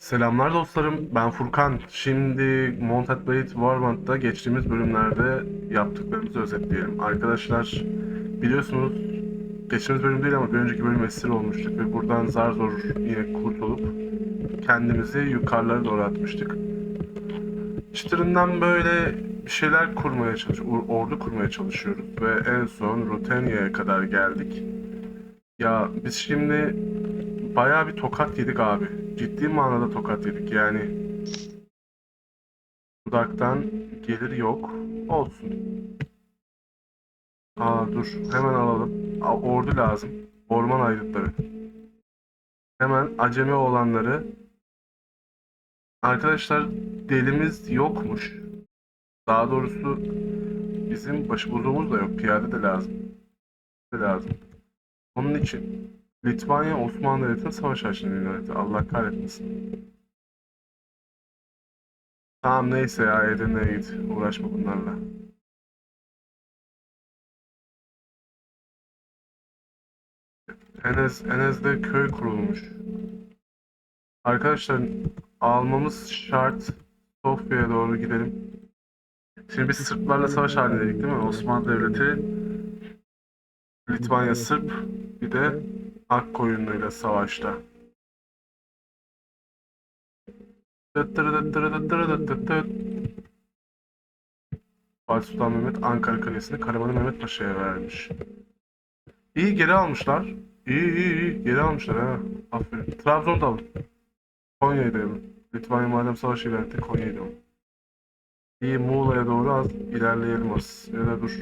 Selamlar dostlarım, ben Furkan. Şimdi Mounted Blade Warband'da geçtiğimiz bölümlerde yaptıklarımızı özetleyelim. Arkadaşlar biliyorsunuz geçtiğimiz bölüm değil ama bir önceki bölüm esir olmuştuk ve buradan zar zor yine kurtulup kendimizi yukarılara doğru atmıştık. Çıtırından böyle bir şeyler kurmaya çalış, ordu kurmaya çalışıyoruz ve en son Rutenia'ya kadar geldik. Ya biz şimdi bayağı bir tokat yedik abi. Ciddi manada tokat yedik yani. Dudaktan gelir yok. Olsun. Aa dur hemen alalım. Aa, ordu lazım. Orman aygıtları. Hemen acemi olanları. Arkadaşlar delimiz yokmuş. Daha doğrusu bizim başıbozuğumuz da yok. Piyade de lazım. De lazım. Onun için Litvanya Osmanlı Devleti'ne savaş açtığını yönetti. Allah kahretmesin. Tamam neyse ya Edirne'ye git. Uğraşma bunlarla. Enes, Enes'de köy kurulmuş. Arkadaşlar almamız şart. Sofya'ya doğru gidelim. Şimdi biz Sırplarla savaş halindeydik değil mi? Osmanlı Devleti, Litvanya Sırp, bir de Akkoyunlu'yla savaşta. Fatih Sultan Mehmet Ankara Kalesi'ni Karamanı Mehmet Paşa'ya vermiş. İyi geri almışlar. İyi iyi iyi geri almışlar ha. Aferin. Trabzon'da alın. Konya'yı da alın. Litvanya madem savaş ilan Konya'yı da. İyi Muğla'ya doğru az ilerleyelim az. Ya da dur.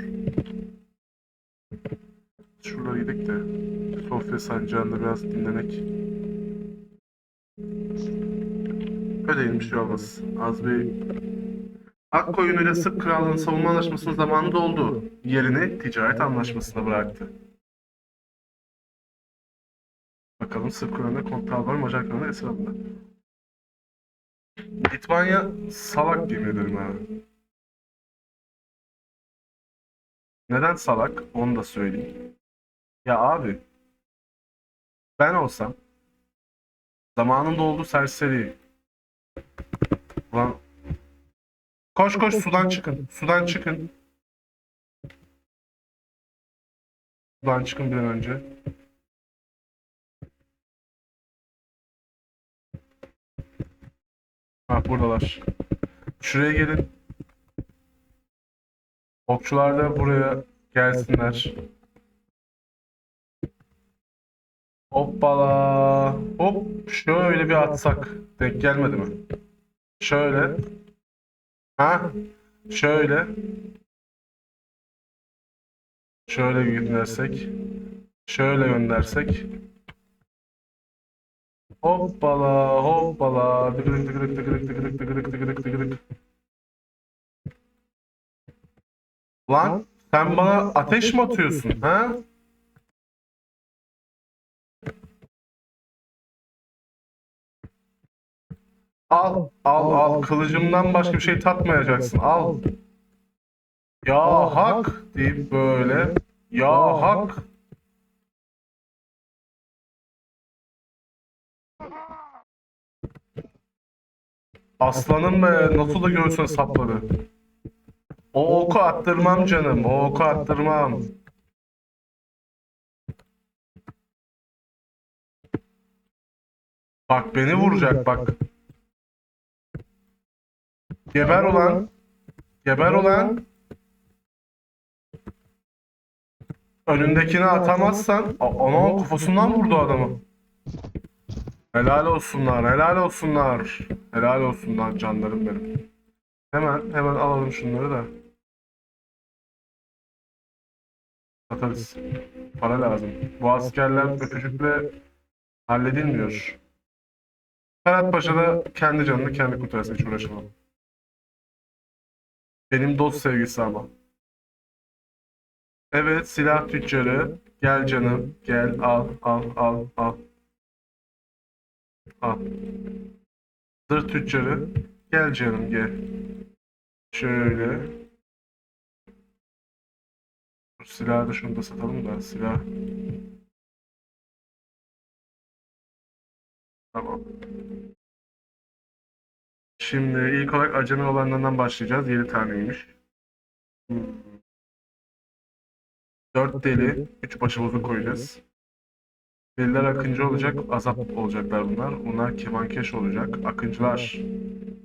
Şuraya gidelim de Sofya sancağında biraz dinlemek. Ödeyin bir şey olmaz. Az bir Akkoyun ile Sırp Krallığı'nın savunma anlaşmasının zamanında oldu. Yerini ticaret anlaşmasına bıraktı. Bakalım Sırp Krallığı'nda kontral var, Macar Krallığı'nda esir alındı. Litvanya salak yemin ederim ha. Neden salak? Onu da söyleyeyim. Ya abi ben olsam zamanında oldu serseri. Ulan koş koş sudan çıkın. Sudan çıkın. Sudan çıkın bir an önce. Ha buradalar. Şuraya gelin. Okçular da buraya gelsinler. Hoppala. Hop. Şöyle bir atsak. Denk gelmedi mi? Şöyle. Ha? Şöyle. Şöyle göndersek. Şöyle göndersek. Hoppala hoppala. Tıkırık tıkırık tıkırık tıkırık tıkırık tıkırık tıkırık. Lan sen bana ateş mi atıyorsun ha? Al, al, al. Kılıcımdan başka bir şey tatmayacaksın. Al. Ya hak deyip böyle. Ya hak. Aslanım be nasıl da göğsüne sapladı. O oku attırmam canım. O oku attırmam. Bak beni vuracak bak. Geber ulan. Geber ulan. Önündekini atamazsan A- ana kafasından vurdu adamı. Helal olsunlar, helal olsunlar. Helal olsunlar canlarım benim. Hemen hemen alalım şunları da. Satarız. Para lazım. Bu askerler öpücükle halledilmiyor. Ferhat Paşa da kendi canını kendi kurtarsın hiç uğraşamam. Benim dost sevgisi ama. Evet silah tüccarı. Gel canım. Gel al al al al. Al. Zırh tüccarı. Gel canım gel. Şöyle. Bu silahı da şunu da satalım da silah. Tamam. Şimdi ilk olarak acemi olanlardan başlayacağız. 7 taneymiş. 4 deli, 3 başıbozu koyacağız. Deliler akıncı olacak, azap olacaklar bunlar. Bunlar kemankeş olacak. Akıncılar,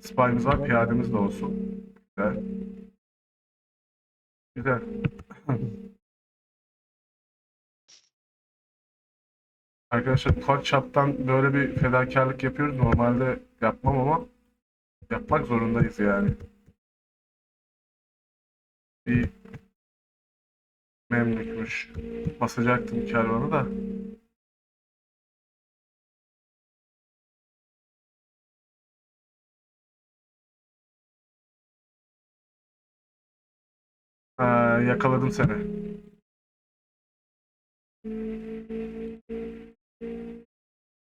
spy'ımız var, piyademiz de olsun. Güzel. Güzel. Arkadaşlar ufak çaptan böyle bir fedakarlık yapıyoruz. Normalde yapmam ama yapmak zorundayız yani. Bir memlükmüş. Basacaktım kervanı da. Ha, yakaladım seni.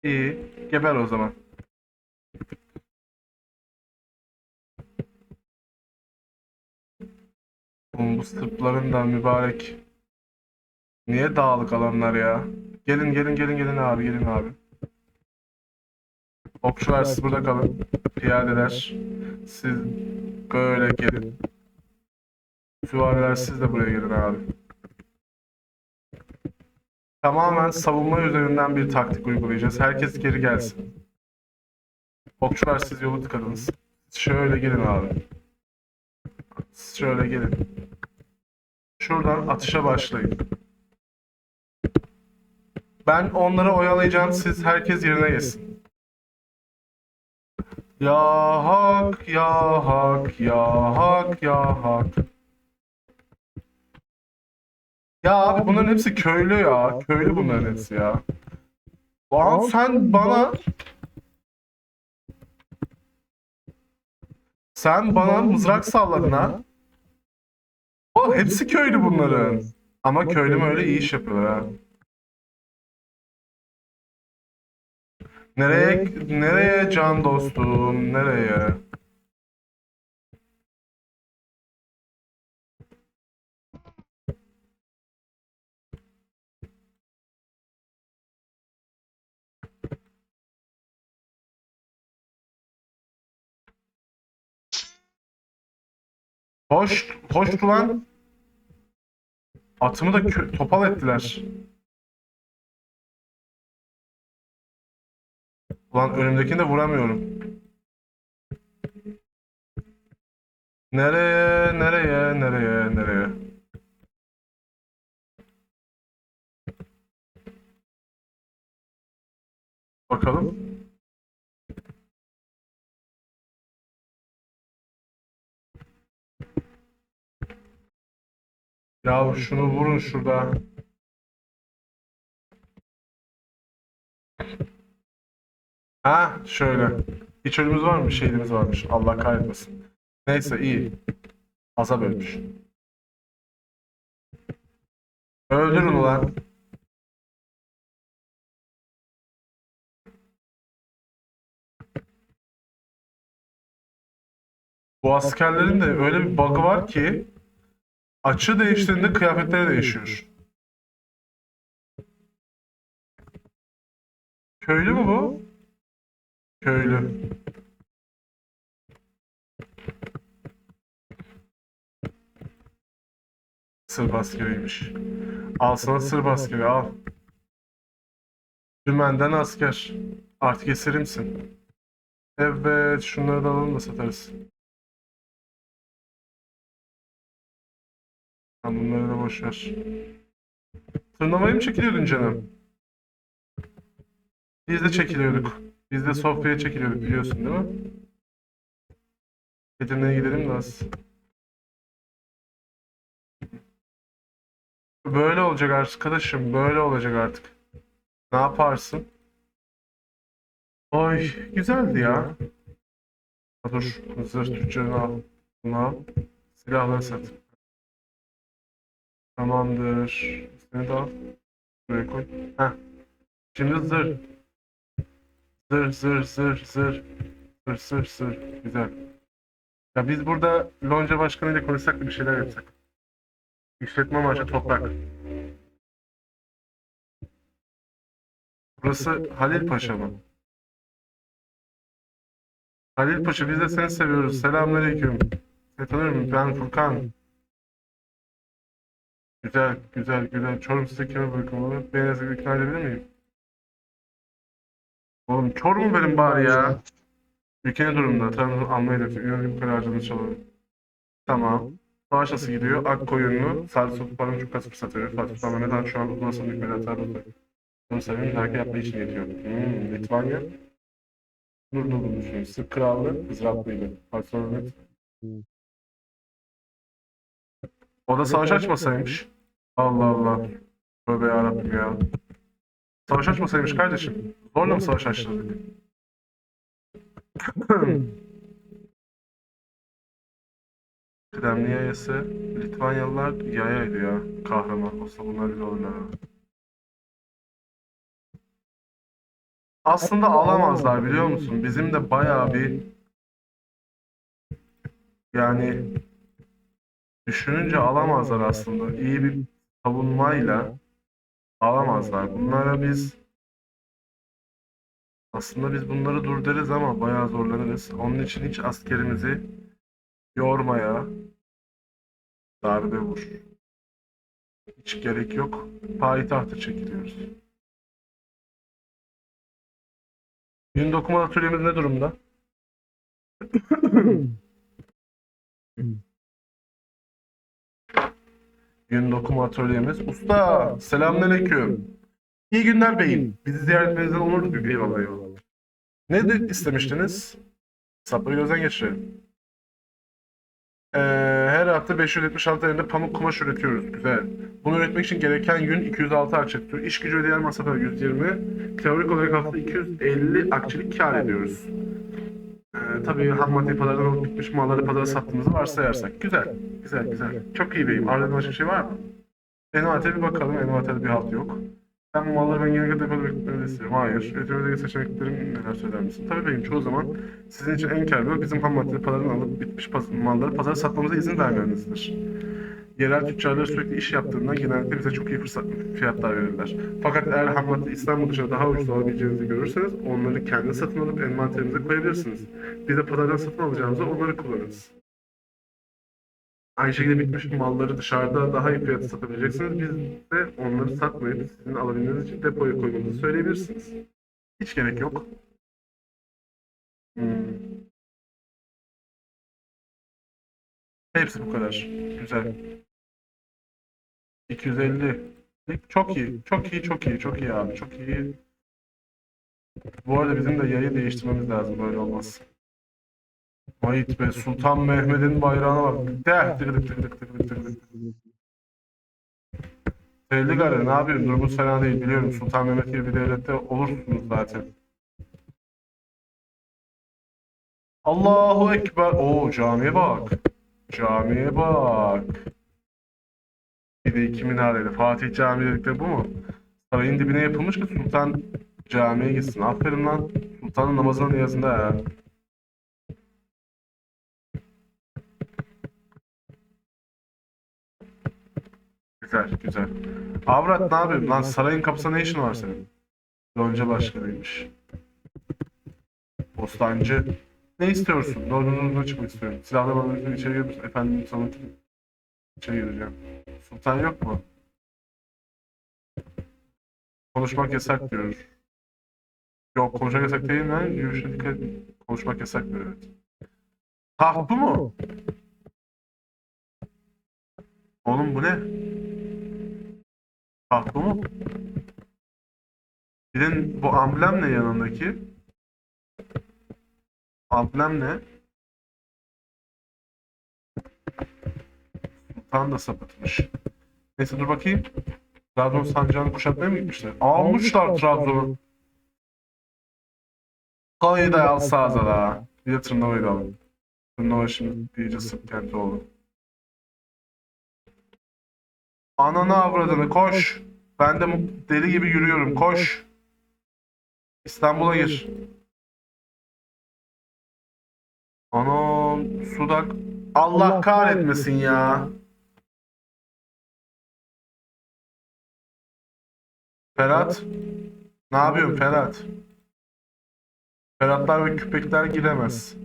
İyi. Geber o zaman. Bu Sırpların da mübarek. Niye dağlık alanlar ya? Gelin gelin gelin gelin abi gelin abi. Okçular siz burada kalın. Piyadeler siz böyle gelin. Süvariler siz de buraya gelin abi. Tamamen savunma üzerinden bir taktik uygulayacağız. Herkes geri gelsin. Okçular siz yolu tıkadınız. Şöyle gelin abi. Şöyle gelin. Şuradan atışa başlayın. Ben onları oyalayacağım. Siz herkes yerine geçsin. Ya hak, ya hak, ya hak, ya hak. Ya abi bunların hepsi köylü ya. Köylü bunların hepsi ya. Lan sen bana sen bana mızrak salladın ha. O hepsi köylü bunların. Ama köylü mü öyle iyi iş yapıyorlar ha. Nereye nereye can dostum nereye? Hoş, hoş lan. Atımı da topal ettiler. Ulan önümdekini de vuramıyorum. Nereye, nereye, nereye, nereye? Bakalım. Ya şunu vurun şurada. Ha şöyle. Hiç ölümümüz var mı? Şehidimiz varmış. Allah kahretmesin. Neyse iyi. Azap ölmüş. Öldürün ulan. Bu askerlerin de öyle bir bug'ı var ki açı değiştiğinde kıyafetleri değişiyor. Köylü mü bu? Köylü. Sırp askeriymiş. Al sana Sırp askeri al. Dümenden asker. Artık eserimsin. Evet şunları da alalım da satarız. Tamam bunları da boş ver. Mı çekiliyordun canım? Biz de çekiliyorduk. Biz de Sofya'ya çekiliyorduk biliyorsun değil mi? Edirne'ye gidelim de az. Böyle olacak arkadaşım. Böyle olacak artık. Ne yaparsın? Oy güzeldi ya. Dur. Zırh tüccarını al. Bunu al. Silahları sat. Tamamdır. Seni de al. Buraya koy. Heh. Şimdi zırh. Zırh zırh zırh zırh. Zırh zırh zırh. Güzel. Ya biz burada lonca başkanıyla konuşsak da bir şeyler yapsak. İşletme amaçlı toprak. Burası Halil Paşa mı? Halil Paşa biz de seni seviyoruz. Selamünaleyküm. Seni tanıyorum ben Furkan. Güzel, güzel, güzel. Çorum size kime bırakılmalı? Beni yazık ikna edebilir miyim? Oğlum Çorum benim bari ya. Ülke ne durumda? Trabzon almayı da yukarı harcını çalalım. Tamam. Savaş nasıl gidiyor? Akkoyunlu, Salih Sotu Param çok kasıp satıyor. Fatih Sultan Han şu an uzun asıl hükümeti Trabzon'da. Bunu sebebi terk yapma için yetiyor. Hmm, Litvanya. Nur dolu düşünüyor. Sırp Krallığı, Hızratlıydı. Fatih Sultan. O da savaş açmasaymış. Allah Allah. Tövbe yarabbim ya. Savaş açmasaymış kardeşim. Zorla mı savaş açtırdık? Kıdemli yayası. Litvanyalılar yayaydı ya. Kahraman. Olsa bunlar bile olurlar. Aslında alamazlar biliyor musun? Bizim de bayağı bir yani düşününce alamazlar aslında. İyi bir savunmayla alamazlar. Bunlara biz aslında biz bunları dur deriz ama bayağı zorlanırız. Onun için hiç askerimizi yormaya darbe vur. Hiç gerek yok. Payitahtı çekiliyoruz. Yün dokuma atölyemiz ne durumda? Yün dokuma atölyemiz. Usta, selamünaleyküm. İyi günler beyim. Bizi ziyaret etmenizden onur duyduk. Eyvallah eyvallah. Ne de istemiştiniz? Sapları gözden geçirelim. Ee, her hafta 576 elinde pamuk kumaş üretiyoruz. Güzel. Bunu üretmek için gereken gün 206 akçe tutuyor. İş gücü ödeyen masrafı 120. Teorik olarak hafta 250 akçelik kar ediyoruz. Ee, tabii ham madde pazardan alıp bitmiş malları pazara sattığımızı varsayarsak. Güzel. Güzel güzel. Çok iyi beyim. Aradığın başka şey var mı? Envanteri bir bakalım. Envanterde bir halt yok. Ben bu malları ben genellikle depoda bekletmeni istiyorum. Hayır. Üretimdeki seçeneklerim neler söyler misin? Tabii beyim çoğu zaman sizin için en kârlı yol bizim ham madde pazardan alıp bitmiş malları pazara satmamıza izin vermenizdir. Yerel tüccarlar sürekli iş yaptığından genellikle bize çok iyi fırsat, fiyatlar verirler. Fakat eğer ham madde İstanbul dışında daha ucuz alabileceğinizi görürseniz onları kendi satın alıp envanterinize koyabilirsiniz. Biz de pazardan satın alacağımızda onları kullanırız. Aynı şekilde bitmiş malları dışarıda daha iyi fiyata satabileceksiniz. Biz de onları satmayıp sizin alabilmeniz için depoya koymanızı söyleyebilirsiniz. Hiç gerek yok. Hmm. Hepsi bu kadar. Güzel. 250. Çok iyi. Çok iyi, çok iyi, çok iyi abi. Çok iyi. Bu arada bizim de yayı değiştirmemiz lazım. Böyle olmaz. Vay be Sultan Mehmet'in bayrağına bak. Teh tırdık tırdık tırdık tırdık. Belli gari ne yapayım durumu fena değil biliyorum Sultan Mehmet gibi bir devlette olursunuz zaten. Allahu Ekber. Oo camiye bak. Camiye bak. Bir de iki minareli. Fatih Camii dedikleri bu mu? Sarayın dibine yapılmış ki Sultan camiye gitsin. Aferin lan. Sultanın namazına niyazında ya. Güzel, güzel. Avrat ne yapıyorsun lan? Sarayın kapısında ne işin var senin? Lonca başkanıymış. Postancı. Ne istiyorsun? Doğrunuzdan çıkmak istiyorum. Silahla bana içeri girir misin? Efendim sana içeri gireceğim. Sultan yok mu? Konuşmak yasak diyor. Yok konuşmak yasak değil mi? Yürüyüşe dikkat. Konuşmak yasak diyor evet. Taht bu mu? Oğlum bu ne? Taht bu mu? Bir de bu amblem ne yanındaki? Amblem ne? Sultan da sapıtmış. Neyse dur bakayım. Trabzon sancağını kuşatmaya mı gitmişler? Almışlar Trabzon'u. Konya'yı da alsa azala. Bir de Tırnava'yı da alın. Tırnava şimdi iyice sık kenti oldu. Ananı avradını koş. Ben de deli gibi yürüyorum koş. İstanbul'a gir. Anam sudak. Allah kahretmesin ya. Ferhat. Ne yapıyorsun Ferhat? Ferhatlar ve köpekler giremez.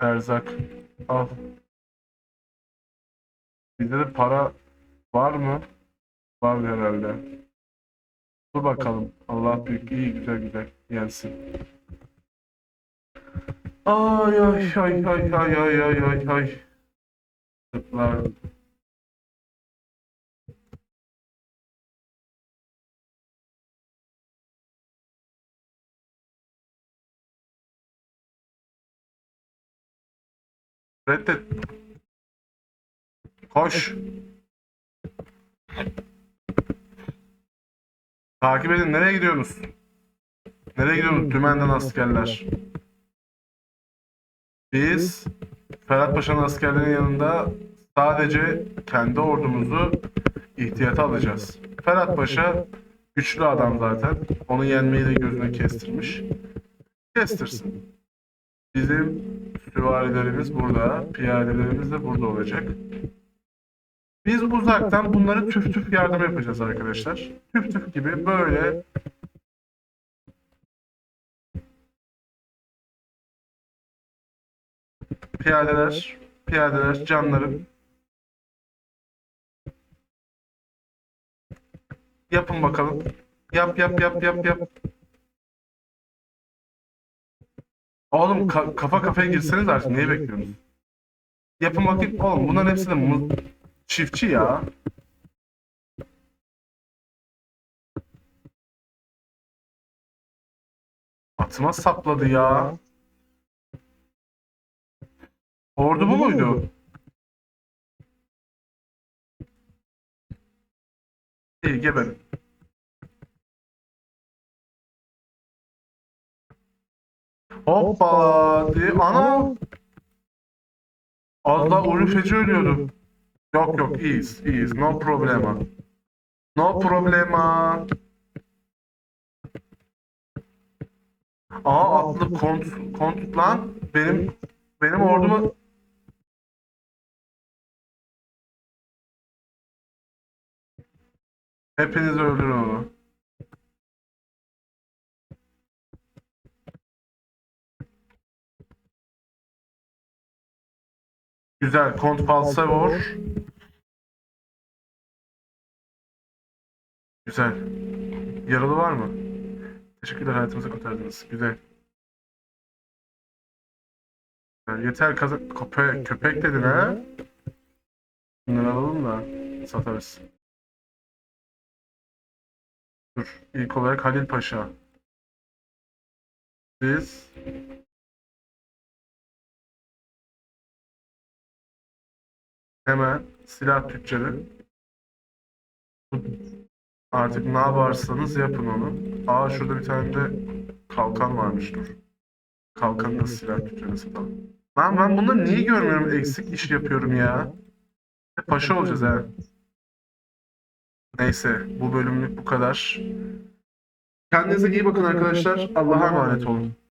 Erzak. Al. Bizde de para var mı? Var herhalde. Dur bakalım. Allah büyük. iyi güzel güzel. Yensin. Ay ay ay ay ay ay ay ay. Zıplar. Reddet. Koş. Takip edin. Nereye gidiyorsunuz? Nereye gidiyorsunuz? Dümenden askerler. Biz Ferhat Paşa'nın askerlerinin yanında sadece kendi ordumuzu ihtiyata alacağız. Ferhat Paşa güçlü adam zaten. Onu yenmeyi de gözüne kestirmiş. Kestirsin. Bizim süvarilerimiz burada, piyadelerimiz de burada olacak. Biz uzaktan bunları tüf tüf yardım yapacağız arkadaşlar. Tüf tüf gibi böyle piyadeler, piyadeler, canlarım. Yapın bakalım. Yap yap yap yap yap. Oğlum ka- kafa kafaya girseniz artık neyi bekliyorsunuz? Yapın bakayım. Oğlum bunların hepsi de mu- çiftçi ya. Atıma sapladı ya. Ordu bu muydu? İyi geberin. Hoppa diye. Ana! Az daha Ulu Feci ölüyordu. Yok yok iyiyiz iyiyiz. No problema. No problema. Aa atlı kont, kont lan. Benim benim ordumu Hepiniz öldürün onu. Güzel. Kont Falsavor. Güzel. Yaralı var mı? Teşekkürler hayatımızı kurtardınız. Güzel. Güzel. Yeter kazı köpek, köpek dedin ha? Bunları alalım da satarız. Dur. İlk olarak Halil Paşa. Biz hemen silah tüccarı artık ne yaparsanız yapın onu. Aa şurada bir tane de kalkan varmış dur. Kalkanı da silah tüccarı satalım. Lan ben bunları niye görmüyorum? Eksik iş yapıyorum ya. Hep Paşa olacağız ha. Neyse bu bölümlük bu kadar. Kendinize iyi bakın arkadaşlar. Allah'a emanet olun.